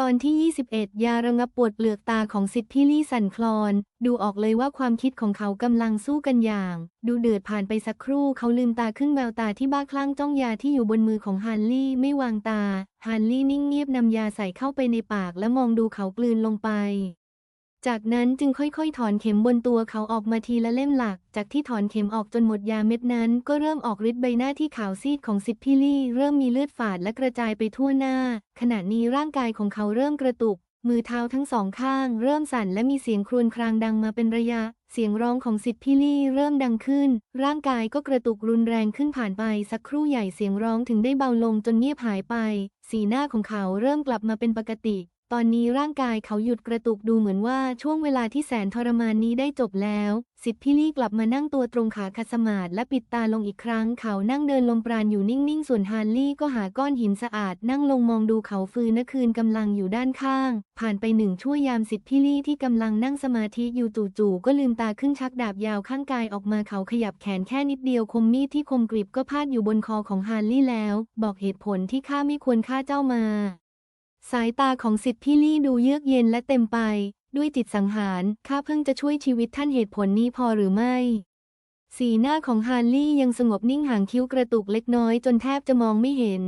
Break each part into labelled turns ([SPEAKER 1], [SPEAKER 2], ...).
[SPEAKER 1] ตอนที่ 21 ยาระงับปวดเปลือกตาของสิทธิ์พี่ลี่สั่นคลอน ดูออกเลยว่าความคิดของเขากำลังสู้กันอย่าง ดูเดือดผ่านไปสักครู่เขาลืมตาขึ้นแววตาที่บ้าคลั่งจ้องยาที่อยู่บนมือของฮันลี่ไม่วางตาฮันลี่นิ่งเงียบนำยาใส่เข้าไปในปากและมองดูเขากลืนลงไป จากนั้นจึงค่อยๆ ถอนเข็มบนตัวเขาออกมาทีละเล่มหลัก จากที่ถอนเข็มออกจนหมดยาเม็ดนั้น ก็เริ่มออกฤทธิ์ใบหน้าที่ขาวซีดของสิทธิพี่ลี่ เริ่มมีเลือดฝาดและกระจายไปทั่วหน้า ขณะนี้ร่างกายของเขาเริ่มกระตุก มือเท้าทั้งสองข้าง เริ่มสั่นและมีเสียงครวญครางดังมาเป็นระยะ เสียงร้องของสิทธิพี่ลี่เริ่มดังขึ้น ร่างกายก็กระตุกรุนแรงขึ้นผ่านไปสักครู่ใหญ่เสียงร้องถึงได้เบาลงจนเงียบหายไป สีหน้าของเขาเริ่มกลับมาเป็นปกติ ตอนนี้ร่างกายเขาหยุดกระตุกดูเหมือนว่าช่วงเวลาที่แสนทรมานนี้ได้จบแล้ว สิทธิพี่ลี่กลับมานั่งตัวตรงขาคัสมาธิและปิดตาลงอีกครั้ง เขานั่งเดินลมปราณอยู่นิ่งๆ ส่วนฮาร์ลี่ก็หาก้อนหินสะอาด นั่งลงมองดูเขาฟืนนคืนกำลังอยู่ด้านข้าง ผ่านไปหนึ่งชั่วยามสิทธิพี่ลี่ที่กำลังนั่งสมาธิอยู่จู่ๆก็ลืมตาขึ้นชักดาบยาวข้างกายออกมาเขาขยับแขนแค่นิดเดียวคมมีดที่คมกริบก็พาดอยู่บนคอของฮาร์ลี่แล้ว บอกเหตุผลที่ข้าไม่ควรฆ่าเจ้ามา สายตาของสิทธิพี่ลี่ดูเยือกเย็นและเต็มไป ด้วยจิตสังหาร ข้าเพิ่งจะช่วยชีวิตท่านเหตุผลนี้พอหรือไม่ สีหน้าของฮารลี่ยังสงบนิ่งห่างคิ้วกระตุกเล็กน้อยจนแทบจะมองไม่เห็น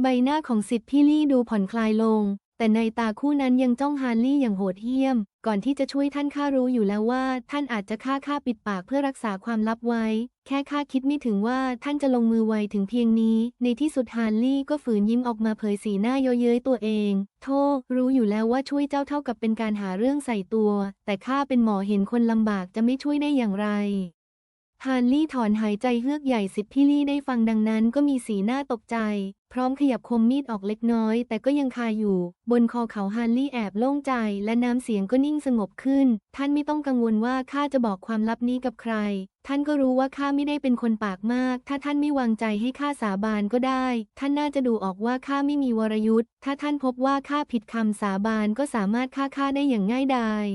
[SPEAKER 1] ใบหน้าของสิทธิพี่ลี่ดูผ่อนคลายลง แต่ในตาคู่นั้นยังจ้องฮาร์ลี่อย่างโหดเหี้ยม ก่อนที่จะช่วยท่านข้ารู้อยู่แล้วว่า ท่านอาจจะฆ่าข้าปิดปากเพื่อรักษาความลับไว้ แค่ข้าคิดไม่ถึงว่าท่านจะลงมือไวถึงเพียงนี้ ในที่สุดฮาร์ลี่ก็ฝืนยิ้มออกมาเผยสีหน้าเย้ยเย้ยตัวเอง โทษรู้อยู่แล้วว่าช่วยเจ้าเท่ากับเป็นการหาเรื่องใส่ตัว แต่ข้าเป็นหมอเห็นคนลำบากจะไม่ช่วยได้อย่างไรฮาร์ลี่ถอนหายใจเฮือกใหญ่สิทธิพี่ลี่ได้ฟังดังนั้นก็มีสีหน้าตกใจ พร้อมขยับคมมีดออกเล็กน้อย แต่ก็ยังคาอยู่ บนคอเขาฮาร์ลี่แอบโล่งใจ และน้ำเสียงก็นิ่งสงบขึ้น ท่านไม่ต้องกังวลว่าข้าจะบอกความลับนี้กับใคร ท่านก็รู้ว่าข้าไม่ได้เป็นคนปากมาก ถ้าท่านไม่วางใจให้ข้าสาบานก็ได้ ท่านน่าจะดูออกว่าข้าไม่มีวรยุทธ์ ถ้าท่านพบว่าข้าผิดคำสาบานก็สามารถฆ่าข้าได้อย่างง่ายดาย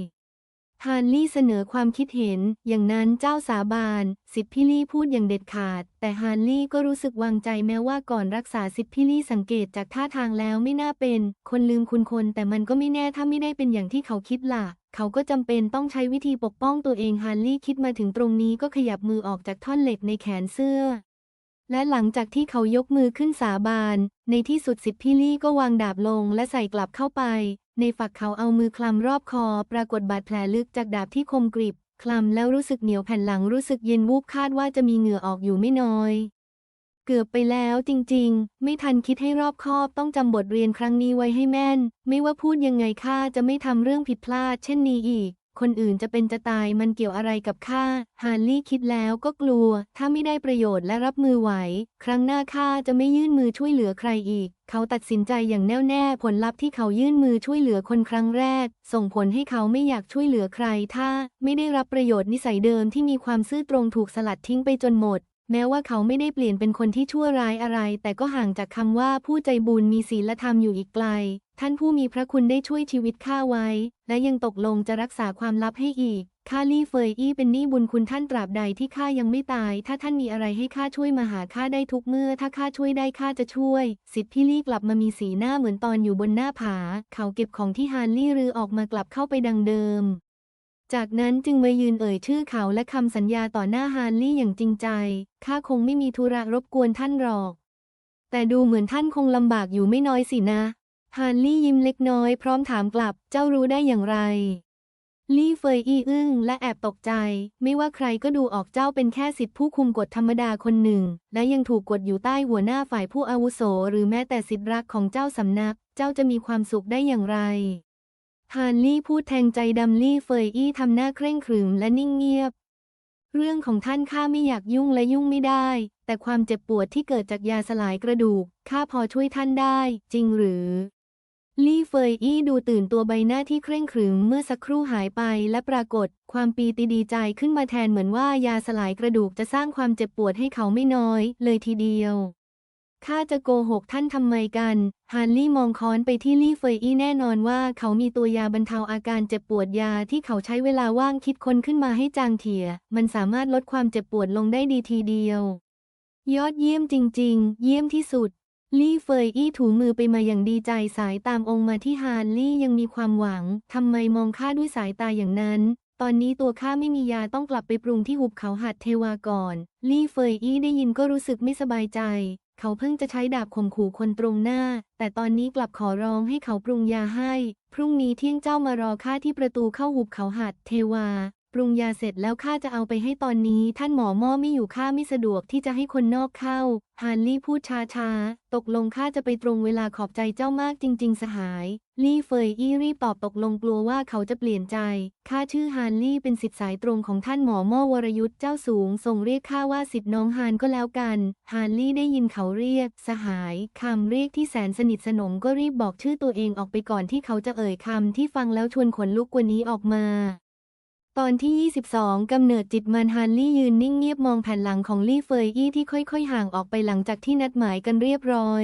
[SPEAKER 1] ฮาร์ลี่เสนอความคิดเห็น อย่างนั้นเจ้าสาบานสิทธิลี่พูดอย่างเด็ดขาด แต่ฮาร์ลี่ก็รู้สึกวางใจแม้ว่าก่อนรักษาสิทธิลี่สังเกตจากท่าทางแล้วไม่น่าเป็น คนลืมคุณคน แต่มันก็ไม่แน่ถ้าไม่ได้เป็นอย่างที่เขาคิดล่ะ เขาก็จำเป็นต้องใช้วิธีปกป้องตัวเองฮาร์ลี่คิดมาถึงตรงนี้ก็ขยับมือออกจากท่อนเหล็กในแขนเสื้อและหลังจากที่เขายกมือขึ้นสาบาน ในที่สุดสิทธิลี่ก็วางดาบลงและใส่กลับเข้าไป ในฝักเขาเอามือคลำรอบคอ ปรากฏบาดแผลลึกจากดาบที่คมกริบ คลำแล้วรู้สึกเหนียวแผ่นหลังรู้สึกเย็นวูบคาดว่าจะมีเหงื่อออกอยู่ไม่น้อย เกือบไปแล้วจริงๆ ไม่ทันคิดให้รอบคอบต้องจำบทเรียนครั้งนี้ไว้ให้แม่น ไม่ว่าพูดยังไงข้าจะไม่ทำเรื่องผิดพลาดเช่นนี้อีก คนอื่นจะเป็นจะตายมันเกี่ยวอะไรกับข้าฮาร์ลี่คิดแล้วก็กลัว ถ้าไม่ได้ประโยชน์และรับมือไหว ครั้งหน้าข้าจะไม่ยื่นมือช่วยเหลือใครอีก เขาตัดสินใจอย่างแน่วแน่ผลลัพธ์ที่เขายื่นมือช่วยเหลือคนครั้งแรก ส่งผลให้เขาไม่อยากช่วยเหลือใคร ถ้าไม่ได้รับประโยชน์นิสัยเดิมที่มีความซื่อตรงถูกสลัดทิ้งไปจนหมดแม้ว่าเขาไม่ได้เปลี่ยนเป็นคนที่ชั่วร้ายอะไร แต่ก็ห่างจากคำว่าผู้ใจบุญมีศีลธรรมอยู่อีกไกล ท่านผู้มีพระคุณได้ช่วยชีวิตข้าไว้ และยังตกลงจะรักษาความลับให้อีก ข้าลี่เฟยอี้เป็นหนี้บุญคุณท่านตราบใดที่ข้ายังไม่ตาย ถ้าท่านมีอะไรให้ข้าช่วยมาหาข้าได้ทุกเมื่อ ถ้าข้าช่วยได้ข้าจะช่วย สิทธิพี่ลี่กลับมามีสีหน้าเหมือนตอนอยู่บนหน้าผา เขาเก็บของที่ฮานลี่รื้อออกมากลับเข้าไปดังเดิม จากนั้นจึงมายืนเอ่ยชื่อเขาและคำสัญญาต่อหน้าฮาร์ลี่อย่างจริงใจ ข้าคงไม่มีธุระรบกวนท่านหรอก แต่ดูเหมือนท่านคงลำบากอยู่ไม่น้อยสินะ ฮาร์ลี่ยิ้มเล็กน้อยพร้อมถามกลับ เจ้ารู้ได้อย่างไร ลี่เฟยอี้อึ้งและแอบตกใจ ไม่ว่าใครก็ดูออกเจ้าเป็นแค่สิทธิผู้คุมกฎธรรมดาคนหนึ่ง และยังถูกกดอยู่ใต้หัวหน้าฝ่ายผู้อาวุโส หรือแม้แต่สิทธิรักของเจ้าสำนัก เจ้าจะมีความสุขได้อย่างไรฮาร์ลี่พูดแทงใจดำลี่เฟยอี้ทำหน้าเคร่งขรึมและนิ่งเงียบ เรื่องของท่านข้าไม่อยากยุ่งและยุ่งไม่ได้ แต่ความเจ็บปวดที่เกิดจากยาสลายกระดูกข้าพอช่วยท่านได้ จริงหรือ ลี่เฟยอี้ดูตื่นตัวใบหน้าที่เคร่งขรึมเมื่อสักครู่หายไปและปรากฏความปีติดีใจขึ้นมาแทนเหมือนว่ายาสลายกระดูกจะสร้างความเจ็บปวดให้เขาไม่น้อย เลยทีเดียว ข้าจะโกหกท่านทำไมกัน ฮาร์ลี่มองค้อนไปที่ลี่เฟยอี้แน่นอนว่าเขามีตัวยาบรรเทาอาการเจ็บปวดยาที่เขาใช้เวลาว่างคิดค้นขึ้นมาให้จางเถีย มันสามารถลดความเจ็บปวดลงได้ดีทีเดียวยอดเยี่ยมจริง ๆ เยี่ยมที่สุด ลี่เฟยอี้ถูมือไปมาอย่างดีใจสายตามองมาที่ฮานลี่ยังมีความหวัง ทำไมมองข้าด้วยสายตาอย่างนั้น ตอนนี้ตัวข้าไม่มียาต้องกลับไปปรุงที่หุบเขาหัดเทวาก่อน ลี่เฟยอี้ได้ยินก็รู้สึกไม่สบายใจ เขาเพิ่งจะใช้ดาบข่มขู่คนตรงหน้า แต่ตอนนี้กลับขอร้องให้เขาปรุงยาให้ พรุ่งนี้เที่ยงเจ้ามารอข้าที่ประตูเข้าหุบเขาหัดเทวาปรุงยาเสร็จแล้วข้าจะเอาไปให้ตอนนี้ ท่านหมอม่อไม่อยู่ข้าไม่สะดวกที่จะให้คนนอกเข้า ฮานลี่พูดช้าๆ ตกลงข้าจะไปตรงเวลาขอบใจเจ้ามากจริง ๆ สหาย ลี่เฟยอี้รีบตอบตกลงกลัวว่าเขาจะเปลี่ยนใจ ข้าชื่อฮานลี่เป็นสิทธิ์สายตรงของท่านหมอม่อวรยุทธ์เจ้าสูงทรงเรียกข้าว่าสิทธิ์น้องฮานก็แล้วกัน ฮานลี่ได้ยินเขาเรียก สหายคำเรียกที่แสนสนิทสนมก็รีบบอกชื่อตัวเองออกไปก่อนที่เขาจะเอ่ยคำที่ฟังแล้วชวนขนลุกกว่านี้ออกมา ตอนที่ 22 กำเนิดจิตมันฮานลี่ยืนนิ่งเงียบมองแผ่นหลังของลี่เฟยอี้ที่ค่อยๆ ห่างออกไปหลังจากที่นัดหมายกันเรียบร้อย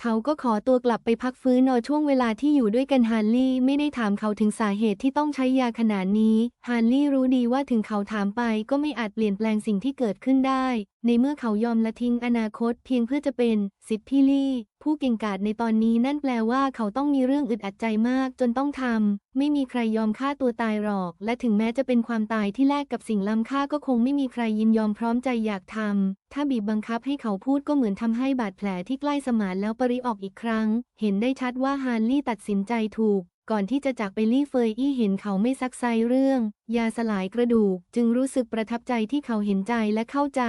[SPEAKER 1] เขาก็ขอตัวกลับไปพักฟื้นนอช่วงเวลาที่อยู่ด้วยกันฮานลี่ไม่ได้ถามเขาถึงสาเหตุที่ต้องใช้ยาขนาดนี้ฮานลี่รู้ดีว่าถึงเขาถามไปก็ไม่อาจเปลี่ยนแปลงสิ่งที่เกิดขึ้นได้ ในเมื่อเขายอมละทิ้งอนาคตเพียงเพื่อจะเป็นสิทธิพี่ลี่ ผู้เก่งกาจในตอนนี้นั่นแปลว่าเขาต้องมีเรื่องอึดอัดใจมากจนต้องทำ ไม่มีใครยอมฆ่าตัวตายหรอก และถึงแม้จะเป็นความตายที่แลกกับสิ่งล้ำค่าก็คงไม่มีใครยินยอมพร้อมใจอยากทำ ถ้าบีบบังคับให้เขาพูดก็เหมือนทำให้บาดแผลที่ใกล้สมานแล้วปริออกอีกครั้ง เห็นได้ชัดว่าฮานลี่ตัดสินใจถูกก่อนที่จะจากไปลี่เฟยอี้เห็นเขาไม่ซักไซเรื่อง ยาสลายกระดูก จึงรู้สึกประทับใจที่เขาเห็นใจและเข้าใจ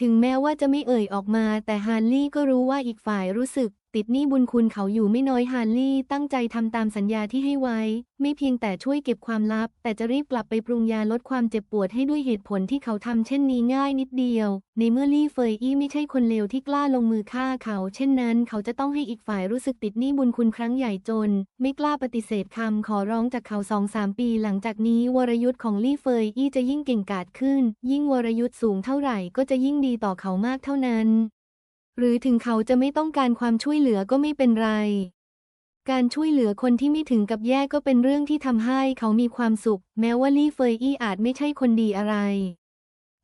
[SPEAKER 1] ถึงแม้ว่าจะไม่เอ่ยออกมาแต่ฮานลี่ก็รู้ว่าอีกฝ่ายรู้สึก ติดหนี้บุญคุณเขาอยู่ไม่น้อยฮานลี่ ตั้งใจทำตามสัญญาที่ให้ไว้ ไม่เพียงแต่ช่วยเก็บความลับ แต่จะรีบกลับไปปรุงยาลดความเจ็บปวดให้ด้วยเหตุผลที่เขาทำเช่นนี้ง่ายนิดเดียว ในเมื่อลี่เฟยอี้ไม่ใช่คนเลวที่กล้าลงมือฆ่าเขา เช่นนั้น เขาจะต้องให้อีกฝ่ายรู้สึกติดหนี้บุญคุณครั้งใหญ่จน ไม่กล้าปฏิเสธคำขอร้องจากเขาสองสามปี หลังจากนี้วรยุทธ์ของลี่เฟยอี้จะยิ่งเก่งกาจขึ้น ยิ่งวรยุทธ์สูงเท่าไหร่ก็จะยิ่งดีต่อเขามากเท่านั้น หรือถึงเขาจะไม่ต้องการความช่วยเหลือก็ไม่เป็นไร การช่วยเหลือคนที่ไม่ถึงกับแย่ก็เป็นเรื่องที่ทำให้เขามีความสุข แม้ว่าลี่เฟยอี้อาจไม่ใช่คนดีอะไร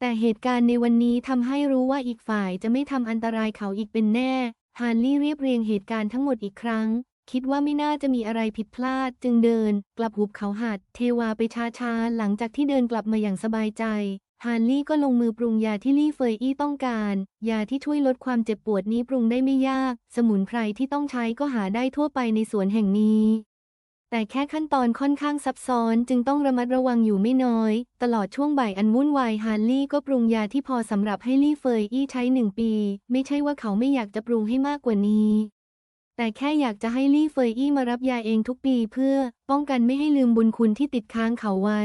[SPEAKER 1] แต่เหตุการณ์ในวันนี้ทำให้รู้ว่าอีกฝ่ายจะไม่ทำอันตรายเขาอีกเป็นแน่ ฮานลี่เรียบเรียงเหตุการณ์ทั้งหมดอีกครั้ง คิดว่าไม่น่าจะมีอะไรผิดพลาด จึงเดิน กลับหุบเขาหัด เทวาไปช้าๆหลังจากที่เดินกลับมาอย่างสบายใจ ฮานลี่ก็ลงมือปรุงยาที่ลี่เฟยอี้ต้องการ ยาที่ช่วยลดความเจ็บปวดนี้ปรุงได้ไม่ยาก สมุนไพรที่ต้องใช้ก็หาได้ทั่วไปในสวนแห่งนี้ แต่แค่ขั้นตอนค่อนข้างซับซ้อนจึงต้องระมัดระวังอยู่ไม่น้อย ตลอดช่วงบ่ายอันวุ่นวายฮานลี่ก็ปรุงยาที่พอสำหรับให้ลี่เฟยอี้ใช้หนึ่งปี ไม่ใช่ว่าเขาไม่อยากจะปรุงให้มากกว่านี้แต่แค่อยากจะให้ลี่เฟยอี้มารับยาเองทุกปีเพื่อ ป้องกันไม่ให้ลืมบุญคุณที่ติดค้างเขาไว้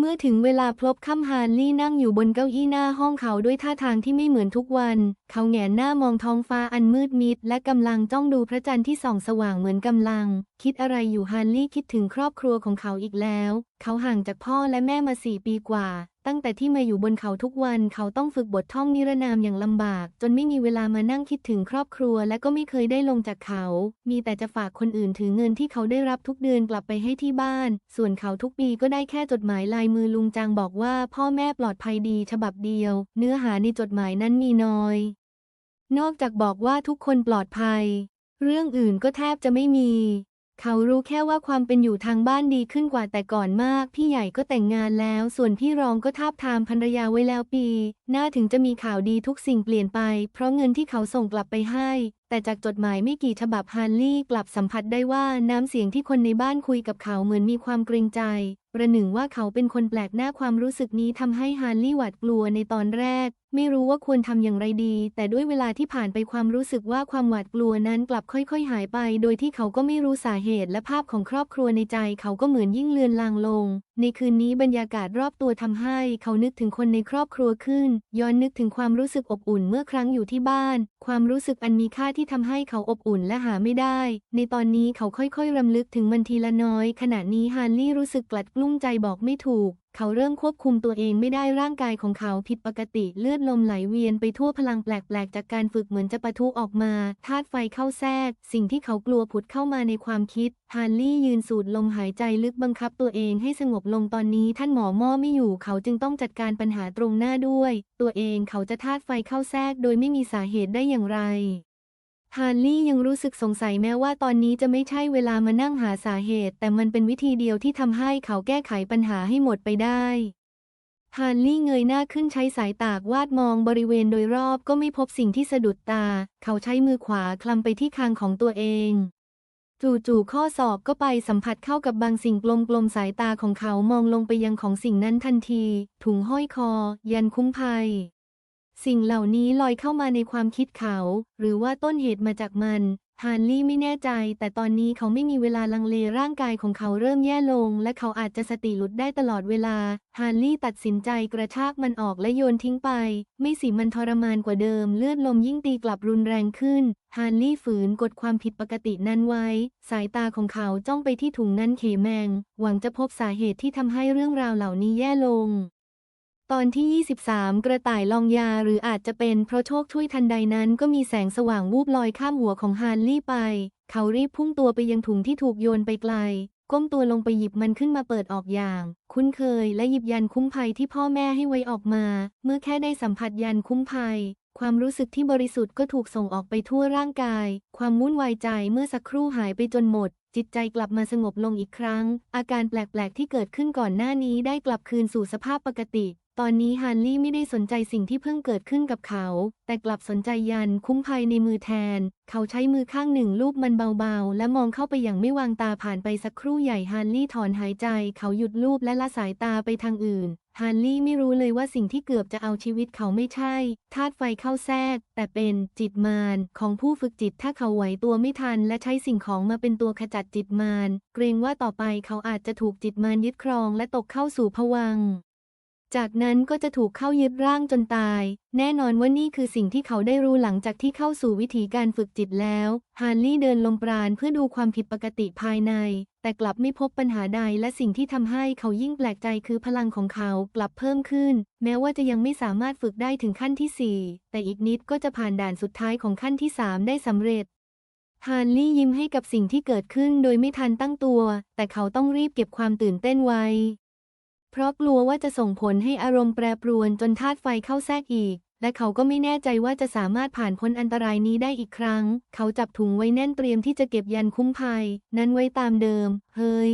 [SPEAKER 1] เมื่อถึงเวลาพลบค่ำฮานลี่นั่งอยู่บนเก้าอี้หน้าห้องเขาด้วยท่าทางที่ไม่เหมือนทุกวัน เขาแหงนหน้ามองท้องฟ้าอันมืดมิด และกำลังจ้องดูพระจันทร์ที่ส่องสว่างเหมือนกำลัง คิดอะไรอยู่ฮานลี่คิดถึงครอบครัวของเขาอีกแล้วเขาห่างจากพ่อและแม่มาสี่ปีกว่า ตั้งแต่ที่มาอยู่บนเขาทุกวันเขาต้องฝึกบทท่องนิรนามอย่างลำบาก จนไม่มีเวลามานั่งคิดถึงครอบครัว และก็ไม่เคยได้ลงจากเขา มีแต่จะฝากคนอื่นถือเงินที่เขาได้รับทุกเดือนกลับไปให้ที่บ้าน ส่วนเขาทุกปีก็ได้แค่จดหมายลายมือลุงจางบอกว่าพ่อแม่ปลอดภัยดี ฉบับเดียว เนื้อหาในจดหมายนั้นมีน้อย นอกจากบอกว่าทุกคนปลอดภัย เรื่องอื่นก็แทบจะไม่มี เขารู้แค่ว่าความเป็นอยู่ทางบ้านดีขึ้นกว่าแต่ก่อนมาก พี่ใหญ่ก็แต่งงานแล้ว ส่วนพี่รองก็ทาบทามภรรยาไว้แล้วปีน่าถึงจะมีข่าวดีทุกสิ่งเปลี่ยนไป เพราะเงินที่เขาส่งกลับไปให้ แต่จากจดหมายไม่กี่ฉบับฮานลี่กลับสัมผัสได้ว่าน้ำเสียงที่คนในบ้านคุยกับเขาเหมือนมีความเกรงใจ ประหนึ่งว่าเขาเป็นคนแปลกหน้าความรู้สึกนี้ทำให้ฮานลี่หวาดกลัวในตอนแรก ไม่รู้ว่าควรทำอย่างไรดี แต่ด้วยเวลาที่ผ่านไปความรู้สึกว่าความหวาดกลัวนั้นกลับค่อยๆ หายไป โดยที่เขาก็ไม่รู้สาเหตุและภาพของครอบครัวในใจ เขาก็เหมือนยิ่งเลือนลางลง ในคืนนี้บรรยากาศรอบตัวทำให้ เขานึกถึงคนในครอบครัวขึ้น ย้อนนึกถึงความรู้สึกอบอุ่นเมื่อครั้งอยู่ที่บ้าน ความรู้สึกอันมีค่าที่ทำให้เขาอบอุ่นและหาไม่ได้ ในตอนนี้เขาค่อยๆรำลึกถึงมันทีละน้อย ขณะนี้ฮานลี่รู้สึกกลัดกลุ้ลุ้มใจบอกไม่ถูก เขาเริ่มควบคุมตัวเองไม่ได้ร่างกายของเขาผิดปกติเลือดลมไหลเวียนไปทั่วพลังแปลกๆ จากการฝึกเหมือนจะปะทุออกมาธาตุไฟเข้าแทรก สิ่งที่เขากลัวผุดเข้ามาในความคิดฮาร์ลี่ยืนสูดลมหายใจลึกบังคับตัวเองให้สงบลงตอนนี้ท่านหมอม่อไม่อยู่เขาจึงต้องจัดการปัญหาตรงหน้าด้วย ตัวเองเขาจะธาตุไฟเข้าแทรกโดยไม่มีสาเหตุได้อย่างไร ฮาร์ลี่ยังรู้สึกสงสัยแม้ว่าตอนนี้จะไม่ใช่เวลามานั่งหาสาเหตุ แต่มันเป็นวิธีเดียวที่ทำให้เขาแก้ไขปัญหาให้หมดไปได้ฮาร์ลี่เงยหน้าขึ้นใช้สายตากวาดมองบริเวณโดยรอบก็ไม่พบสิ่งที่สะดุดตา เขาใช้มือขวาคลำไปที่คางของตัวเอง จู่ๆข้อศอกก็ไปสัมผัสเข้ากับบางสิ่งกลมๆสายตาของเขามองลงไปยังของสิ่งนั้นทันที ถุงห้อยคอ ยันคุ้มภัย สิ่งเหล่านี้ลอยเข้ามาในความคิดเขา หรือว่าต้นเหตุมาจากมัน ฮาร์ลี่ไม่แน่ใจ แต่ตอนนี้เขาไม่มีเวลาลังเลร่างกายของเขาเริ่มแย่ลง และเขาอาจจะสติหลุดได้ตลอดเวลา ฮาร์ลี่ตัดสินใจกระชากมันออกและโยนทิ้งไป ไม่สิมันทรมานกว่าเดิม เลือดลมยิ่งตีกลับรุนแรงขึ้น ฮาร์ลี่ฝืนกดความผิดปกตินั้นไว้ สายตาของเขาจ้องไปที่ถุงนั้นเขแมง หวังจะพบสาเหตุที่ทำให้เรื่องราวเหล่านี้แย่ลง ตอนที่ 23 กระต่ายลองยาหรืออาจจะเป็นเพราะโชคช่วยทันใดนั้นก็มีแสงสว่างวูบลอยข้ามหัวของฮาร์ลี่ไป เขารีบพุ่งตัวไปยังถุงที่ถูกโยนไปไกล ก้มตัวลงไปหยิบมันขึ้นมาเปิดออกอย่าง คุ้นเคยและหยิบยันคุ้มภัยที่พ่อแม่ให้ไว้ออกมา เมื่อแค่ได้สัมผัสยันคุ้มภัย ความรู้สึกที่บริสุทธิ์ก็ถูกส่งออกไปทั่วร่างกาย ความวุ่นวายใจเมื่อสักครู่หายไปจนหมดจิตใจกลับมาสงบลงอีกครั้ง อาการแปลก ๆ ที่เกิดขึ้นก่อนหน้านี้ได้กลับคืนสู่สภาพปกติ ตอนนี้ฮันลี่ไม่ได้สนใจสิ่งที่เพิ่งเกิดขึ้นกับเขา แต่กลับสนใจยันคุ้มภัยในมือแทน เขาใช้มือข้างหนึ่งลูบมันเบาๆ และมองเข้าไปอย่างไม่วางตาผ่านไปสักครู่ใหญ่ฮันลี่ถอนหายใจ เขาหยุดลูบและละสายตาไปทางอื่นฮันลี่ไม่รู้เลยว่าสิ่งที่เกือบจะเอาชีวิตเขาไม่ใช่ธาตุไฟเข้าแทรก แต่เป็นจิตมารของผู้ฝึกจิตถ้าเขาไหวตัวไม่ทัน และใช้สิ่งของมาเป็นตัวขจัดจิตมารเกรงว่าต่อไปเขาอาจจะถูกจิตมารยึดครองและตกเข้าสู่ภวัง จากนั้นก็จะถูกเข้ายึดร่างจนตาย แน่นอนว่านี่คือสิ่งที่เขาได้รู้หลังจากที่เข้าสู่วิธีการฝึกจิตแล้ว ฮาร์ลี่เดินลงปราณเพื่อดูความผิดปกติภายใน แต่กลับไม่พบปัญหาใดและสิ่งที่ทำให้เขายิ่งแปลกใจคือพลังของเขากลับเพิ่มขึ้น แม้ว่าจะยังไม่สามารถฝึกได้ถึงขั้นที่ 4 แต่อีกนิดก็จะผ่านด่านสุดท้ายของขั้นที่ 3 ได้สำเร็จฮาร์ลี่ยิ้มให้กับสิ่งที่เกิดขึ้นโดยไม่ทันตั้งตัว แต่เขาต้องรีบเก็บความตื่นเต้นไว้ เพราะกลัวว่าจะส่งผลให้อารมณ์แปรปรวนจนธาตุไฟเข้าแทรกอีก และเขาก็ไม่แน่ใจว่าจะสามารถผ่านพ้นอันตรายนี้ได้อีกครั้ง เขาจับถุงไว้แน่นเตรียมที่จะเก็บยันคุ้มภัย นั้นไว้ตามเดิม เฮ้ย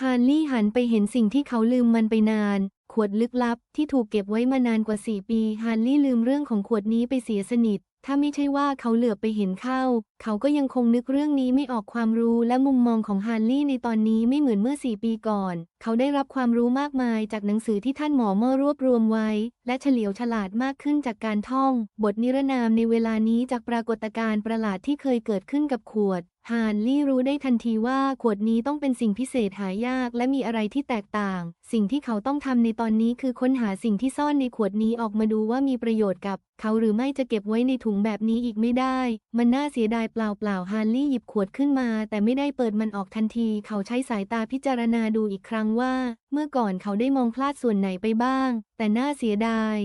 [SPEAKER 1] ฮาร์ลี่หันไปเห็นสิ่งที่เขาลืมมันไปนาน ขวดลึกลับ ที่ถูกเก็บไว้มานานกว่า4ปี ฮาร์ลี่ลืมเรื่องของขวดนี้ไปเสียสนิทถ้าไม่ใช่ว่าเขาเหลือบไปเห็นเข้า เขาก็ยังคงนึกเรื่องนี้ไม่ออกความรู้และมุมมองของฮาร์ลี่ในตอนนี้ไม่เหมือนเมื่อ4ปีก่อน เขาได้รับความรู้มากมายจากหนังสือที่ท่านหมอเมื่อรวบรวมไว้ และเฉลียวฉลาดมากขึ้นจากการท่อง บทนิรนามในเวลานี้จากปรากฏการณ์ประหลาดที่เคยเกิดขึ้นกับขวดฮาร์ลี่รู้ได้ทันทีว่าขวดนี้ต้องเป็นสิ่งพิเศษหายากและมีอะไรที่แตกต่าง สิ่งที่เขาต้องทำในตอนนี้คือค้นหาสิ่งที่ซ่อนในขวดนี้ออกมาดูว่ามีประโยชน์กับ เขาหรือไม่จะเก็บไว้ในถุงแบบนี้อีกไม่ได้ มันน่าเสียดายเปล่าๆฮาร์ลี่หยิบขวดขึ้นมา แต่ไม่ได้เปิดมันออกทันที เขาใช้สายตาพิจารณาดูอีกครั้งว่า เมื่อก่อนเขาได้มองพลาดส่วนไหนไปบ้าง แต่น่าเสียดาย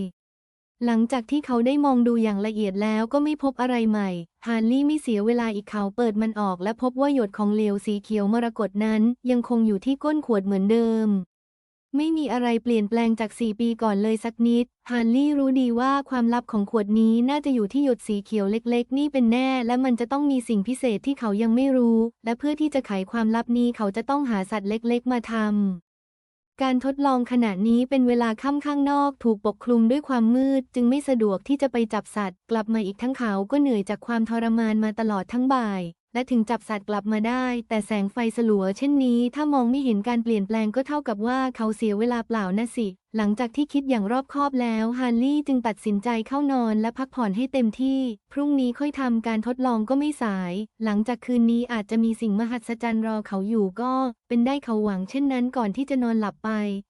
[SPEAKER 1] หลังจากที่เขาได้มองดูอย่างละเอียดแล้วก็ไม่พบอะไรใหม่ฮาร์ลี่ไม่เสียเวลาอีกเขาเปิดมันออกและพบว่าหยดของเหลวสีเขียวมรกตนั้น ยังคงอยู่ที่ก้นขวดเหมือนเดิม ไม่มีอะไรเปลี่ยนแปลงจาก 4 ปีก่อนเลยสักนิด ฮาร์ลี่รู้ดีว่าความลับของขวดนี้น่าจะอยู่ที่หยดสีเขียวเล็กๆ นี่เป็นแน่ และมันจะต้องมีสิ่งพิเศษที่เขายังไม่รู้ และเพื่อที่จะไขความลับนี้เขาจะต้องหาสัตว์เล็กๆ มาทำ การทดลองขณะนี้เป็นเวลาค่ำข้างนอกถูกปกคลุมด้วยความมืด จึงไม่สะดวกที่จะไปจับสัตว์ กลับมาอีกทั้งเขาก็เหนื่อยจากความทรมานมาตลอดทั้งบ่าย และถึงจับสัตว์กลับมาได้ แต่แสงไฟสลัวเช่นนี้ ถ้ามองไม่เห็นการเปลี่ยนแปลงก็เท่ากับว่าเขาเสียเวลาเปล่านะสิหลังจากที่คิดอย่างรอบคอบแล้วฮาร์ลี่จึงตัดสินใจเข้านอนและพักผ่อนให้เต็มที่ พรุ่งนี้ค่อยทำการทดลองก็ไม่สาย หลังจากคืนนี้อาจจะมีสิ่งมหัศจรรย์รอเขาอยู่ก็เป็นได้เขาหวังเช่นนั้นก่อนที่จะนอนหลับไป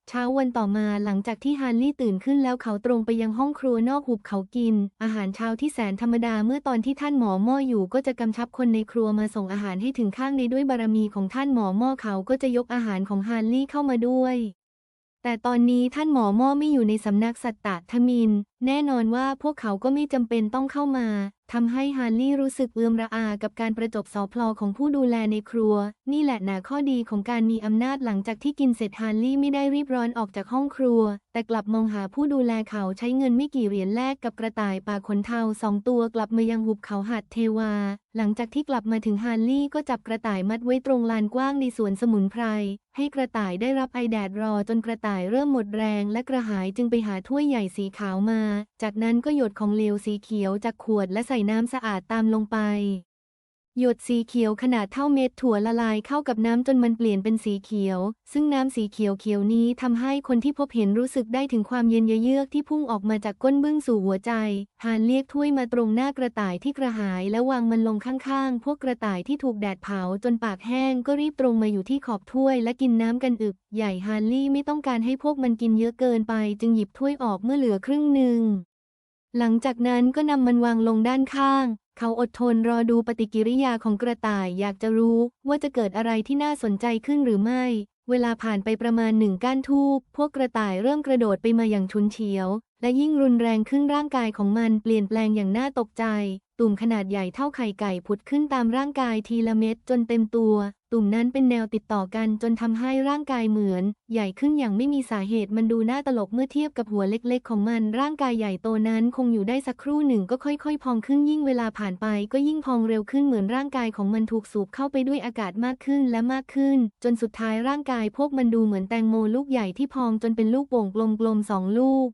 [SPEAKER 1] เช้าวันต่อมาหลังจากที่ฮาร์ลี่ตื่นขึ้นแล้วเขาตรงไปยังห้องครัวนอกหุบเขากิน อาหารเช้าที่แสนธรรมดาเมื่อตอนที่ท่านหมอหม้ออยู่ก็จะกำชับคนในครัวมาส่งอาหารให้ถึงข้างในด้วยบารมีของท่านหมอหม้อเขาก็จะยกอาหารของฮาร์ลี่เข้ามาด้วย แต่ตอนนี้ท่านหมอหม้อไม่อยู่ในสำนักสัตตะทมิน แน่นอนว่าพวกเขาก็ไม่จำเป็นต้องเข้ามาทำให้ฮาร์ลี่รู้สึกเอือมระอากับการประจบสอพลอของผู้ดูแลในครัว นี่แหละหนาข้อดีของการมีอำนาจหลังจากที่กินเสร็จฮาร์ลี่ไม่ได้รีบร้อนออกจากห้องครัว แต่กลับมองหาผู้ดูแลเขาใช้เงินไม่กี่เหรียญแลกกับกระต่ายป่าขนเทาสองตัวกลับมายังหุบเขาหัดเทวา หลังจากที่กลับมาถึงฮาร์ลี่ก็จับกระต่ายมัดไว้ตรงลานกว้างในสวนสมุนไพรให้กระต่ายได้รับไอแดดรอจนกระต่ายเริ่มหมดแรงและกระหายจึงไปหาถ้วยใหญ่สีขาวมาจากนั้นก็หยดของเหลวสีเขียวจากขวดและใส่น้ำสะอาดตามลงไป หยดสีเขียวขนาดเท่าเม็ดถั่วละลายเข้ากับน้ำจนมันเปลี่ยนเป็นสีเขียว ซึ่งน้ำสีเขียวเขียวนี้ทำให้คนที่พบเห็นรู้สึกได้ถึงความเย็นเยือกที่พุ่งออกมาจากก้นบึ้งสู่หัวใจฮานเรียกถ้วยมาตรงหน้ากระต่ายที่กระหายและวางมันลงข้างๆ พวกกระต่ายที่ถูกแดดเผาจนปากแห้งก็รีบตรงมาอยู่ที่ขอบถ้วยและกินน้ำกันอึก ใหญ่ฮานลี่ไม่ต้องการให้พวกมันกินเยอะเกินไป จึงหยิบถ้วยออกเมื่อเหลือครึ่งหนึ่งหลังจากนั้นก็นำมันวางลงด้านข้าง เขาอดทนรอดูปฏิกิริยาของกระต่ายอยากจะรู้ว่าจะเกิดอะไรที่น่าสนใจขึ้นหรือไม่ เวลาผ่านไปประมาณหนึ่งก้านทูบพวกกระต่ายเริ่มกระโดดไปมาอย่างชุนเฉียว และยิ่งรุนแรงขึ้นร่างกายของมันเปลี่ยนแปลงอย่างน่าตกใจ ตุ่มขนาดใหญ่เท่าไข่ไก่ผุดขึ้นตามร่างกายทีละเม็ดจนเต็มตัว ตุ่มนั้นเป็นแนวติดต่อกันจนทำให้ร่างกายเหมือน ใหญ่ขึ้นอย่างไม่มีสาเหตุมันดูน่าตลกเมื่อเทียบกับหัวเล็กๆ ของมันร่างกายใหญ่โตนั้นคงอยู่ได้สักครู่หนึ่งก็ค่อยๆ พองขึ้นยิ่งเวลาผ่านไป ก็ยิ่งพองเร็วขึ้นเหมือนร่างกายของมันถูกสูบเข้าไปด้วยอากาศมากขึ้นและมากขึ้น จนสุดท้ายร่างกายพวกมันดูเหมือนแตงโมลูกใหญ่ที่พองจนเป็นลูกโป่งกลมๆสองลูก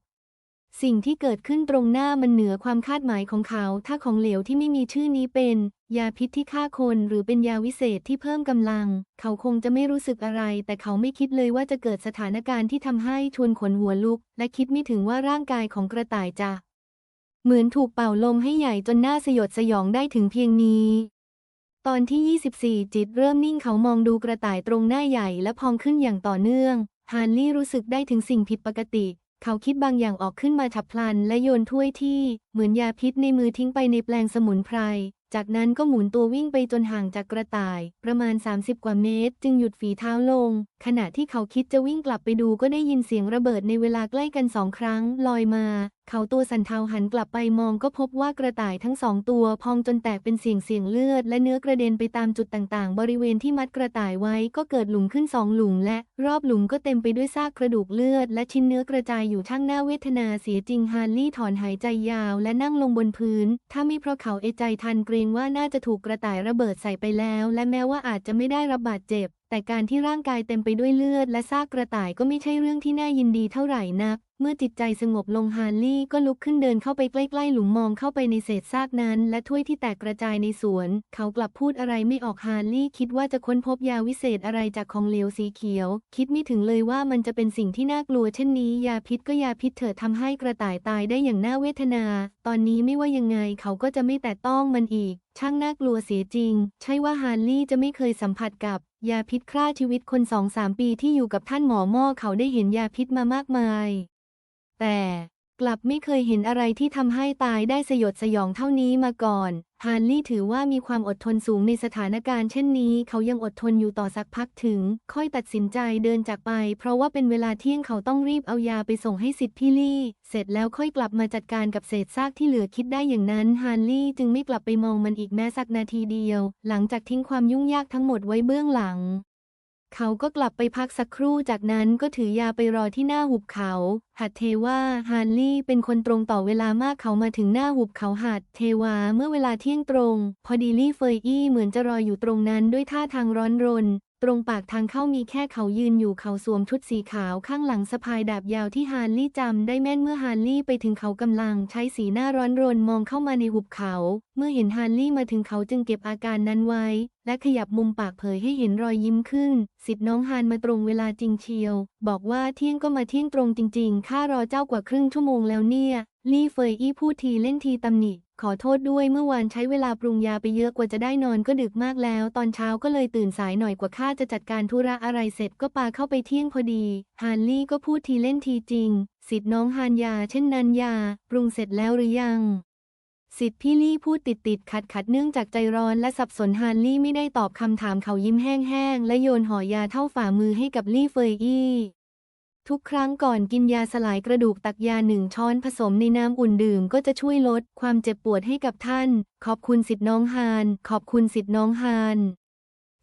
[SPEAKER 1] สิ่งที่เกิดขึ้นตรงหน้ามันเหนือความคาดหมายของเขา ถ้าของเหลวที่ไม่มีชื่อนี้เป็น ยาพิษที่ฆ่าคนหรือเป็นยาวิเศษที่เพิ่มกำลัง เขาคงจะไม่รู้สึกอะไร แต่เขาไม่คิดเลยว่าจะเกิดสถานการณ์ที่ทำให้ชวนขนหัวลุก และคิดไม่ถึงว่าร่างกายของกระต่ายจะ เหมือนถูกเป่าลมให้ใหญ่จนหน้าสยดสยองได้ถึงเพียงนี้ ตอนที่ 24 จิตเริ่มนิ่งเขามองดูกระต่ายตรงหน้าใหญ่และพองขึ้นอย่างต่อเนื่อง ฮานลี่รู้สึกได้ถึงสิ่งผิดปกติ เขาคิดบางอย่างออกขึ้นมาฉับพลัน และโยนถ้วยที่ เหมือนยาพิษในมือทิ้งไปในแปลงสมุนไพร จากนั้นก็หมุนตัววิ่งไปจนห่างจากกระต่าย ประมาณ 30 กว่าเมตร จึงหยุดฝีเท้าลง ขณะที่เขาคิดจะวิ่งกลับไปดูก็ได้ยินเสียงระเบิดในเวลาใกล้กันสองครั้งลอยมา เขาตัวสั่นเทาหันกลับไปมองก็พบว่ากระต่ายทั้งสองตัวพองจนแตกเป็นเสียงเสียงเลือด และเนื้อกระเด็นไปตามจุดต่างๆ บริเวณที่มัดกระต่ายไว้ก็เกิดหลุมขึ้นสองหลุม และรอบหลุมก็เต็มไปด้วยซากกระดูกเลือด และชิ้นเนื้อกระจายอยู่ช่างหน้าเวทนาเสียจริงฮาร์ลี่ถอนหายใจยาวและนั่งลงบนพื้น ถ้าไม่เพราะเขาเอใจทันเกรงว่าน่าจะถูกกระต่ายระเบิดใส่ไปแล้ว และแม้ว่าอาจจะไม่ได้รับบาดเจ็บแต่การที่ร่างกายเต็มไปด้วยเลือดและซากกระต่ายก็ไม่ใช่เรื่องที่น่ายินดีเท่าไหร่นัก เมื่อจิตใจสงบลงฮาร์ลี่ก็ลุกขึ้นเดินเข้าไปใกล้ๆหลุมมองเข้าไปในเศษซากนั้น และถ้วยที่แตกกระจายในสวน เขากลับพูดอะไรไม่ออกฮาร์ลี่คิดว่าจะค้นพบยาวิเศษอะไรจากของเหลวสีเขียว คิดไม่ถึงเลยว่ามันจะเป็นสิ่งที่น่ากลัวเช่นนี้ ยาพิษก็ยาพิษเถิดทำให้กระต่ายตายได้อย่างน่าเวทนา ตอนนี้ไม่ว่ายังไงเขาก็จะไม่แตะต้องมันอีก ช่างน่ากลัวเสียจริง ใช่ว่าฮาร์ลี่จะไม่เคยสัมผัสกับ ยาพิษฆ่าชีวิตคนสองสามปีที่อยู่กับท่านหมอหม้อเขาได้เห็นยาพิษมามากมาย แต่ กลับไม่เคยเห็นอะไรที่ทำให้ตายได้สยดสยองเท่านี้มาก่อนฮาร์ลี่ถือว่ามีความอดทนสูงในสถานการณ์เช่นนี้ เขายังอดทนอยู่ต่อสักพักถึง ค่อยตัดสินใจเดินจากไป เพราะว่าเป็นเวลาเที่ยงเขาต้องรีบเอายาไปส่งให้สิทธิ์พี่ลี่ เสร็จแล้วค่อยกลับมาจัดการกับเศษซากที่เหลือคิดได้อย่างนั้นฮาร์ลี่จึงไม่กลับไปมองมันอีกแม้สักนาทีเดียว หลังจากทิ้งความยุ่งยากทั้งหมดไว้เบื้องหลัง เขาก็กลับไปพักสักครู่จากนั้นก็ถือยาไปรอที่หน้าหุบเขา หัดเทว่าฮารลี่เป็นคนตรงต่อเวลามากเขามาถึงหน้าหุบเขาหัดเทวาเมื่อเวลาเที่ยงตรง พอดีลี่เฟยอี้เหมือนจะรออยู่ตรงนั้นด้วยท่าทางร้อนรนตรงปากทางเข้ามีแค่เขายืนอยู่เขาสวมชุดสีขาวข้างหลังสะพายดาบยาวที่ฮาร์ลี่จำได้แม่นเมื่อฮาร์ลี่ไปถึงเขากำลังใช้สีหน้าร้อนรนมองเข้ามาในหุบเขา เมื่อเห็นฮาร์ลี่มาถึงเขาจึงเก็บอาการนั้นไว้ และขยับมุมปากเผยให้เห็นรอยยิ้มขึ้น สิทธิ์น้องฮานมาตรงเวลาจริงเชียว บอกว่าเที่ยงก็มาเที่ยงตรงจริงๆข้ารอเจ้ากว่าครึ่งชั่วโมงแล้วเนี่ย ลี่เฟยอี้พูดทีเล่นทีตำหนิ ขอโทษด้วยเมื่อวานใช้เวลาปรุงยาไปเยอะกว่าจะได้นอนก็ดึกมากแล้ว ตอนเช้าก็เลยตื่นสายหน่อยกว่าข้าจะจัดการธุระอะไรเสร็จก็ปาเข้าไปเที่ยงพอดี ฮานลี่ก็พูดทีเล่นทีจริง สิทธิ์น้องฮานยา เช่นนันยา ปรุงเสร็จแล้วหรือยังสิทธิ์พี่ลี่พูดติดติดขัดขัดเนื่องจากใจร้อนและสับสนฮานลี่ไม่ได้ตอบคำถามเขายิ้มแห้งๆและโยนห่อยาเท่าฝ่ามือให้กับลี่เฟยอี้ ทุกครั้งก่อนกินยาสลายกระดูกตักยาหนึ่งช้อนผสมในน้ำอุ่นดื่มก็จะช่วยลดความเจ็บปวดให้กับท่าน ขอบคุณสิทธิ์น้องฮาน ขอบคุณสิทธิ์น้องฮาน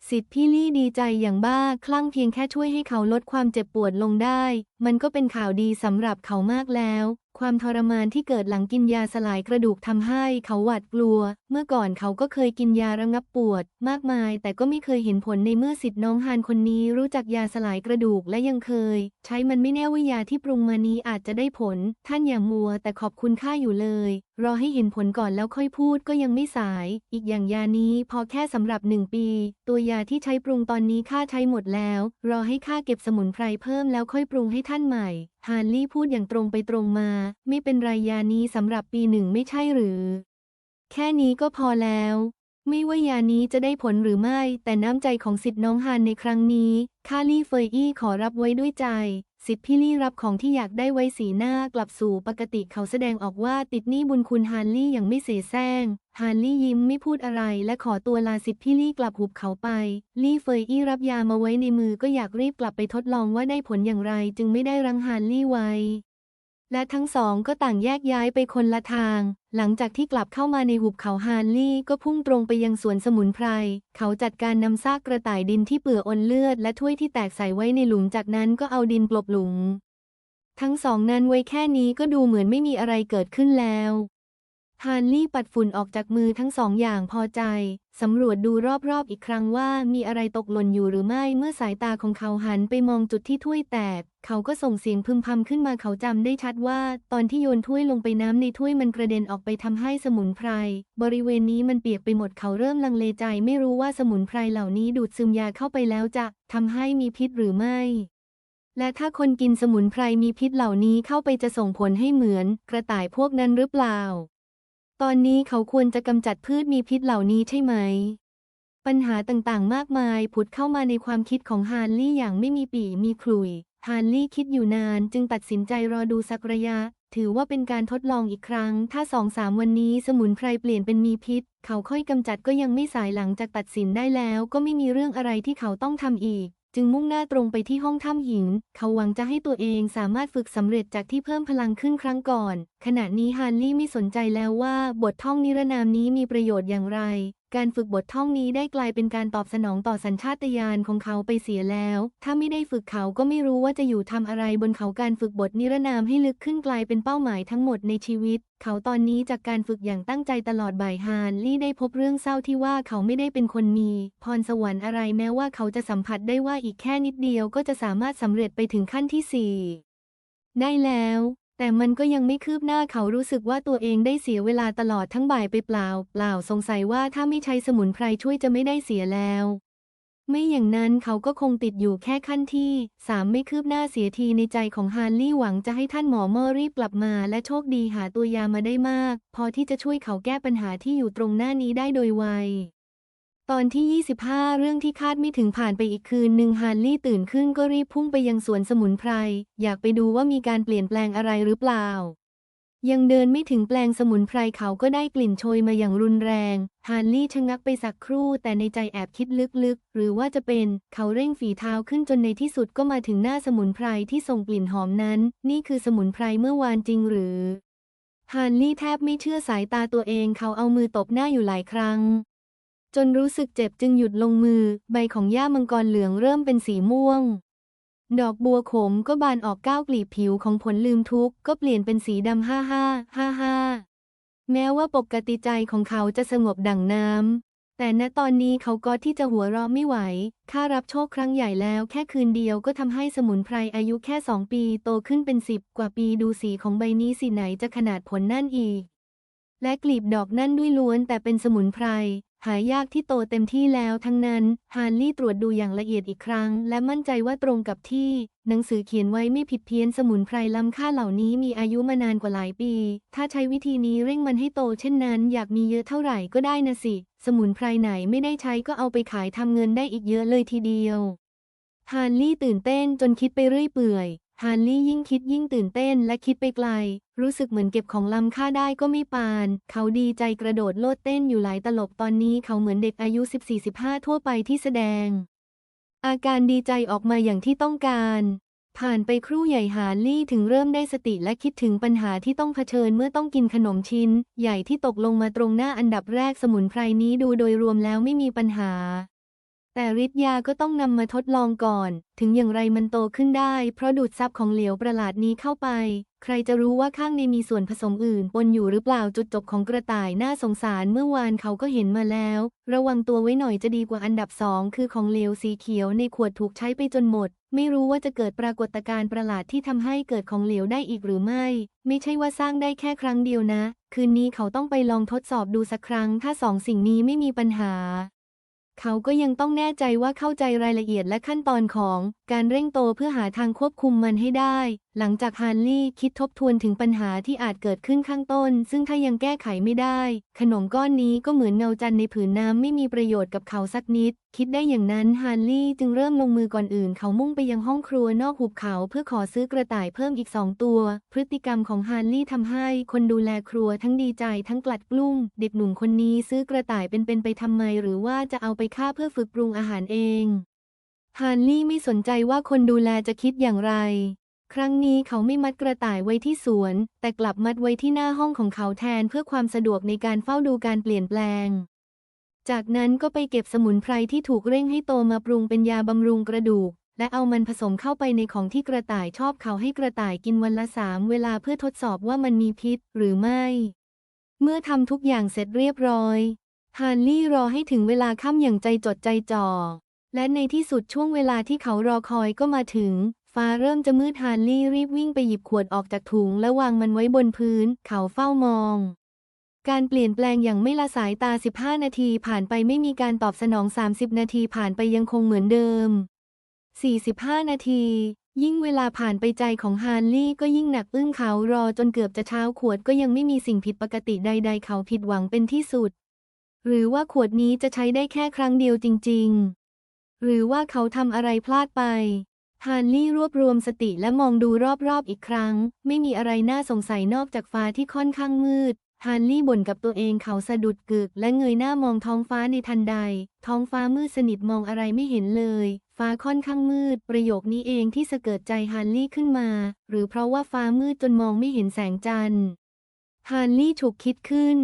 [SPEAKER 1] สิทธิ์พี่ลี่ดีใจอย่างบ้าคลั่งเพียงแค่ช่วยให้เขาลดความเจ็บปวดลงได้ มันก็เป็นข่าวดีสำหรับเขามากแล้ว ความทรมานที่เกิดหลังกินยาสลายกระดูกทำให้เขาหวาดกลัว เมื่อก่อนเขาก็เคยกินยาระงับปวด มากมาย แต่ก็ไม่เคยเห็นผลในเมื่อสิทธิ์น้องฮานคนนี้รู้จักยาสลายกระดูกและยังเคย ใช้มันไม่แน่ว่ายาที่ปรุงมานี้อาจจะได้ผล ท่านอย่ามัวแต่ขอบคุณข้าอยู่เลยรอให้เห็นผลก่อนแล้วค่อยพูดก็ยังไม่สาย อีกอย่างยานี้พอแค่สำหรับหนึ่งปี ตัวยาที่ใช้ปรุงตอนนี้ข้าใช้หมดแล้ว รอให้ข้าเก็บสมุนไพรเพิ่มแล้วค่อยปรุงให้ท่านใหม่ ฮาร์ลี่พูดอย่างตรงไปตรงมา ไม่เป็นไรยานี้สำหรับปีหนึ่งไม่ใช่หรือ แค่นี้ก็พอแล้ว ไม่ว่ายานี้จะได้ผลหรือไม่ แต่น้ำใจของสิทธิ์น้องฮานในครั้งนี้คาลี่เฟยอี้ขอรับไว้ด้วยใจ สิทธิพี่ลี่รับของที่อยากได้ไว้สีหน้ากลับสู่ปกติเขาแสดงออกว่าติดหนี้บุญคุณฮานลี่อย่างไม่เสแสร้งฮานลี่ยิ้มไม่พูดอะไรและขอตัวลาสิทธิพี่ลี่กลับหุบเขาไป ลี่เฟยอี้รับยามาไว้ในมือก็อยากรีบกลับไปทดลองว่าได้ผลอย่างไรจึงไม่ได้รังฮานลี่ไว้ และทั้งสองก็ต่างแยกย้ายไปคนละทาง หลังจากที่กลับเข้ามาในหุบเขาฮานลี่ก็พุ่งตรงไปยังสวนสมุนไพร เขาจัดการนำซากกระต่ายดินที่เปื่ออนเลือดและถ้วยที่แตกใส่ไว้ในหลุมจากนั้นก็เอาดินกลบหลุม ทั้งสองนั้นไว้แค่นี้ก็ดูเหมือนไม่มีอะไรเกิดขึ้นแล้ว ฮานลี่ปัดฝุ่นออกจากมือทั้งสองอย่างพอใจ สำรวจดูรอบๆอีกครั้งว่ามีอะไรตกหล่นอยู่หรือไม่เมื่อสายตาของเขาหันไปมองจุดที่ถ้วยแตก เขาก็ส่งเสียงพึมพำขึ้นมาเขาจำได้ชัดว่า ตอนที่โยนถ้วยลงไปน้ำในถ้วยมันกระเด็นออกไปทำให้สมุนไพร บริเวณนี้มันเปียกไปหมดเขาเริ่มลังเลใจ ไม่รู้ว่าสมุนไพรเหล่านี้ดูดซึมยาเข้าไปแล้วจะทำให้มีพิษหรือไม่และถ้าคนกินสมุนไพรมีพิษเหล่านี้เข้าไปจะส่งผลให้เหมือน กระต่ายพวกนั้นหรือเปล่า ตอนนี้เขาควรจะกำจัดพืชมีพิษเหล่านี้ใช่ไหม ปัญหาต่างๆ มากมายผุดเข้ามาในความคิดของฮานลี่อย่างไม่มีปีมีขลุ่ยฮานลี่คิดอยู่นานจึงตัดสินใจรอดูสักระยะ ถือว่าเป็นการทดลองอีกครั้ง ถ้าสองสามวันนี้สมุนไพรเปลี่ยนเป็นมีพิษ เขาค่อยกำจัดก็ยังไม่สายหลังจากตัดสินได้แล้ว ก็ไม่มีเรื่องอะไรที่เขาต้องทำอีก จึงมุ่งหน้าตรงไปที่ห้องถ้ำหญิงเขาหวังจะให้ตัวเองสามารถฝึกสำเร็จจากที่เพิ่มพลังขึ้นครั้งก่อน ขณะนี้ฮานลี่ไม่สนใจแล้วว่าบทท่องนิรนามนี้มีประโยชน์อย่างไร การฝึกบทท่องนี้ได้กลายเป็นการตอบสนองต่อสัญชาตญาณของเขาไปเสียแล้ว ถ้าไม่ได้ฝึกเขาก็ไม่รู้ว่าจะอยู่ทำอะไรบนเขาการฝึกบทนิรนามให้ลึกขึ้นกลายเป็นเป้าหมายทั้งหมดในชีวิต เขาตอนนี้จากการฝึกอย่างตั้งใจตลอดบ่ายฮานลี่ได้พบเรื่องเศร้าที่ว่าเขาไม่ได้เป็นคนมี พรสวรรค์อะไรแม้ว่าเขาจะสัมผัสได้ว่าอีกแค่นิดเดียวก็จะสามารถสำเร็จไปถึงขั้นที่สี่ได้แล้ว แต่มันก็ยังไม่คืบหน้าเขารู้สึกว่าตัวเองได้เสียเวลาตลอดทั้งบ่ายไปเปล่า เปล่าสงสัยว่าถ้าไม่ใช้สมุนไพรช่วยจะไม่ได้เสียแล้ว ไม่อย่างนั้นเขาก็คงติดอยู่แค่ขั้นที่สามไม่คืบหน้าเสียทีในใจของฮานลี่หวังจะให้ท่านหมอเมอรีบกลับมาและโชคดีหาตัวยามาได้มาก พอที่จะช่วยเขาแก้ปัญหาที่อยู่ตรงหน้านี้ได้โดยไว ตอนที่ 25 เรื่องที่คาดไม่ถึงผ่านไปอีกคืนหนึ่งฮานลี่ตื่นขึ้นก็รีบพุ่งไปยังสวนสมุนไพร อยากไปดูว่ามีการเปลี่ยนแปลงอะไรหรือเปล่า ยังเดินไม่ถึงแปลงสมุนไพรเขาก็ได้กลิ่นโชยมาอย่างรุนแรงฮานลี่ชะงักไปสักครู่ แต่ในใจแอบคิดลึกๆ หรือว่าจะเป็นเขาเร่งฝีเท้าขึ้นจนในที่สุดก็มาถึงหน้าสมุนไพรที่ส่งกลิ่นหอมนั้น นี่คือสมุนไพรเมื่อวานจริงหรือฮานลี่แทบไม่เชื่อสายตาตัวเองเขาเอามือตบหน้าอยู่หลายครั้ง จนรู้สึกเจ็บจึงหยุดลงมือ ใบของหญ้ามังกรเหลืองเริ่มเป็นสีม่วง ดอกบัวขมก็บานออกก้าวกลีบผิวของผลลืมทุกข์ก็เปลี่ยนเป็นสีดำห้าห้าห้าห้าแม้ว่าปกติใจของเขาจะสงบดั่งน้ำ แต่ณตอนนี้เขาก็ที่จะหัวเราะไม่ไหว ค่ารับโชคครั้งใหญ่แล้วแค่คืนเดียวก็ทำให้สมุนไพรอายุแค่สองปีโตขึ้นเป็นสิบกว่าปีดูสีของใบนี้สิไหนจะขนาดผลนั่นอีก และกลีบดอกนั่นด้วยล้วนแต่เป็นสมุนไพร หายากที่โตเต็มที่แล้วทั้งนั้นฮาร์ลี่ตรวจดูอย่างละเอียดอีกครั้ง และมั่นใจว่าตรงกับที่ หนังสือเขียนไว้ไม่ผิดเพี้ยนสมุนไพรล้ำค่าเหล่านี้มีอายุมานานกว่าหลายปี ถ้าใช้วิธีนี้เร่งมันให้โตเช่นนั้น อยากมีเยอะเท่าไหร่ก็ได้นะสิ สมุนไพรไหนไม่ได้ใช้ก็เอาไปขายทำเงินได้อีกเยอะเลยทีเดียวฮาร์ลี่ตื่นเต้นจนคิดไปเรื่อยเปื่อย ฮาร์ลี่ยิ่งคิดยิ่งตื่นเต้นและคิดไปไกล รู้สึกเหมือนเก็บของล้ำค่าได้ก็ไม่ปาน เขาดีใจกระโดดโลดเต้นอยู่หลายตลบตอนนี้เขาเหมือนเด็กอายุ 14-15 ทั่วไปที่แสดง อาการดีใจออกมาอย่างที่ต้องการ ผ่านไปครู่ใหญ่ฮาร์ลี่ถึงเริ่มได้สติและคิดถึงปัญหาที่ต้องเผชิญเมื่อต้องกินขนมชิ้น ใหญ่ที่ตกลงมาตรงหน้าอันดับแรกสมุนไพรนี้ดูโดยรวมแล้วไม่มีปัญหา แต่ฤทธิ์ยาก็ต้องนำมาทดลองก่อน ถึงอย่างไรมันโตขึ้นได้ เพราะดูดซับของเหลวประหลาดนี้เข้าไป ใครจะรู้ว่าข้างในมีส่วนผสมอื่นปนอยู่หรือเปล่าจุดจบของกระต่ายน่าสงสารเมื่อวานเขาก็เห็นมาแล้ว ระวังตัวไว้หน่อยจะดีกว่าอันดับสองคือของเหลวสีเขียวในขวดถูกใช้ไปจนหมด ไม่รู้ว่าจะเกิดปรากฏการณ์ประหลาดที่ทำให้เกิดของเหลวได้อีกหรือไม่ ไม่ใช่ว่าสร้างได้แค่ครั้งเดียวนะ คืนนี้เขาต้องไปลองทดสอบดูสักครั้ง ถ้าสองสิ่งนี้ไม่มีปัญหา เขาก็ยังต้องแน่ใจว่าเข้าใจรายละเอียดและขั้นตอนของ การเร่งโตเพื่อหาทางควบคุมมันให้ได้ หลังจากฮาร์ลี่คิดทบทวนถึงปัญหาที่อาจเกิดขึ้นข้างต้น ซึ่งถ้ายังแก้ไขไม่ได้ ขนมก้อนนี้ก็เหมือนเงาจันในผืนน้ำไม่มีประโยชน์กับเขาสักนิด คิดได้อย่างนั้นฮาร์ลี่จึงเริ่มลงมือก่อนอื่น เขามุ่งไปยังห้องครัวนอกหุบเขาเพื่อขอซื้อกระต่ายเพิ่มอีกสองตัว พฤติกรรมของฮาร์ลี่ทำให้คนดูแลครัวทั้งดีใจทั้งกลัดกลุ้ม เด็กหนุ่มคนนี้ซื้อกระต่ายเป็นๆไปทำไมหรือว่าจะเอาไปฆ่าเพื่อฝึกปรุงอาหารเอง ฮาร์ลี่ไม่สนใจว่าคนดูแลจะคิดอย่างไร ครั้งนี้เขาไม่มัดกระต่ายไว้ที่สวน แต่กลับมัดไว้ที่หน้าห้องของเขาแทนเพื่อความสะดวกในการเฝ้าดูการเปลี่ยนแปลง จากนั้นก็ไปเก็บสมุนไพรที่ถูกเร่งให้โตมาปรุงเป็นยาบำรุงกระดูก และเอามันผสมเข้าไปในของที่กระต่ายชอบเขาให้กระต่ายกินวันละสามเวลาเพื่อทดสอบว่ามันมีพิษหรือไม่ เมื่อทำทุกอย่างเสร็จเรียบร้อยฮาร์ลี่รอให้ถึงเวลาค่ำอย่างใจจดใจจ่อ และในที่สุดช่วงเวลาที่เขารอคอยก็มาถึง ฟ้าเริ่มจะมืดฮาร์ลี่รีบวิ่งไปหยิบขวดออกจากถุงและวางมันไว้บนพื้น เขาเฝ้ามอง การเปลี่ยนแปลงอย่างไม่ละสายตา 15 นาทีผ่านไปไม่มีการตอบสนอง 30 นาทีผ่านไปยังคงเหมือนเดิม 45 นาที ยิ่งเวลาผ่านไปใจของฮาร์ลี่ก็ยิ่งหนักอึ้งเขารอจนเกือบจะเช้าขวดก็ยังไม่มีสิ่งผิดปกติใด ๆ เขาผิดหวังเป็นที่สุด หรือว่าขวดนี้จะใช้ได้แค่ครั้งเดียวจริง ๆ หรือว่าเขาทำอะไรพลาดไป ฮาร์ลี่รวบรวมสติและมองดูรอบๆอีกครั้ง ไม่มีอะไรน่าสงสัยนอกจากฟ้าที่ค่อนข้างมืด ฮาร์ลี่บ่นกับตัวเองเขาสะดุดกึก และเงยหน้ามองท้องฟ้าในทันใด ท้องฟ้ามืดสนิทมองอะไรไม่เห็นเลย ฟ้าค่อนข้างมืด ประโยคนี้เองที่สะเกิดใจฮาร์ลี่ขึ้นมา หรือเพราะว่าฟ้ามืดจนมองไม่เห็นแสงจันทร์ฮาร์ลี่ถูกคิดขึ้น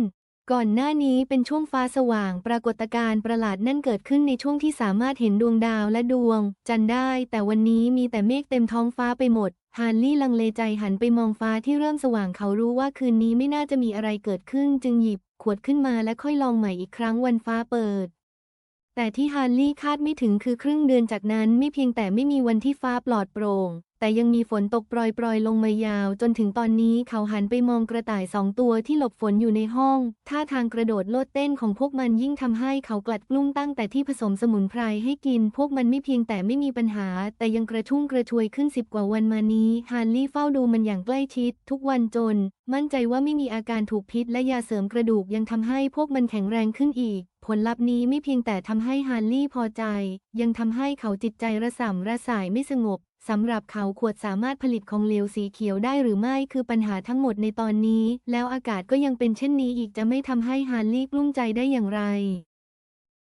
[SPEAKER 1] ก่อนหน้านี้เป็นช่วงฟ้าสว่าง ปรากฏการณ์ประหลาดนั่นเกิดขึ้นในช่วงที่สามารถเห็นดวงดาวและดวง จันทร์ได้ แต่วันนี้มีแต่เมฆเต็มท้องฟ้าไปหมด ฮาร์ลี่ลังเลใจหันไปมองฟ้าที่เริ่มสว่างเขารู้ว่าคืนนี้ไม่น่าจะมีอะไรเกิดขึ้นจึงหยิบ ขวดขึ้นมาและค่อยลองใหม่อีกครั้งวันฟ้าเปิด แต่ที่ฮาร์ลี่คาดไม่ถึงคือครึ่งเดือนจากนั้นไม่เพียงแต่ไม่มีวันที่ฟ้าปลอดโปร่ง แต่ยังมีฝนตกปรอยๆ ลงมายาว จนถึงตอนนี้เขาหันไปมองกระต่ายสองตัวที่หลบฝนอยู่ในห้อง ท่าทางกระโดดโลดเต้นของพวกมันยิ่งทำให้เขากลัดกลุ้มตั้งแต่ที่ผสมสมุนไพรให้กิน พวกมันไม่เพียงแต่ไม่มีปัญหา แต่ยังกระชุ่มกระชวยขึ้นสิบกว่าวันมานี้ฮาร์ลี่เฝ้าดูมันอย่างใกล้ชิด ทุกวันจน มั่นใจว่าไม่มีอาการถูกพิษและยาเสริมกระดูกยังทำให้พวกมันแข็งแรงขึ้นอีก ผลลัพธ์นี้ไม่เพียงแต่ทำให้ฮาร์ลี่พอใจ ยังทำให้เขาจิตใจระส่ำระสายไม่สงบสำหรับเขาขวดสามารถผลิตของเหลวสีเขียวได้หรือไม่คือปัญหาทั้งหมดในตอนนี้ แล้วอากาศก็ยังเป็นเช่นนี้อีกจะไม่ทำให้ฮาร์ลี่กลุ้มใจได้อย่างไร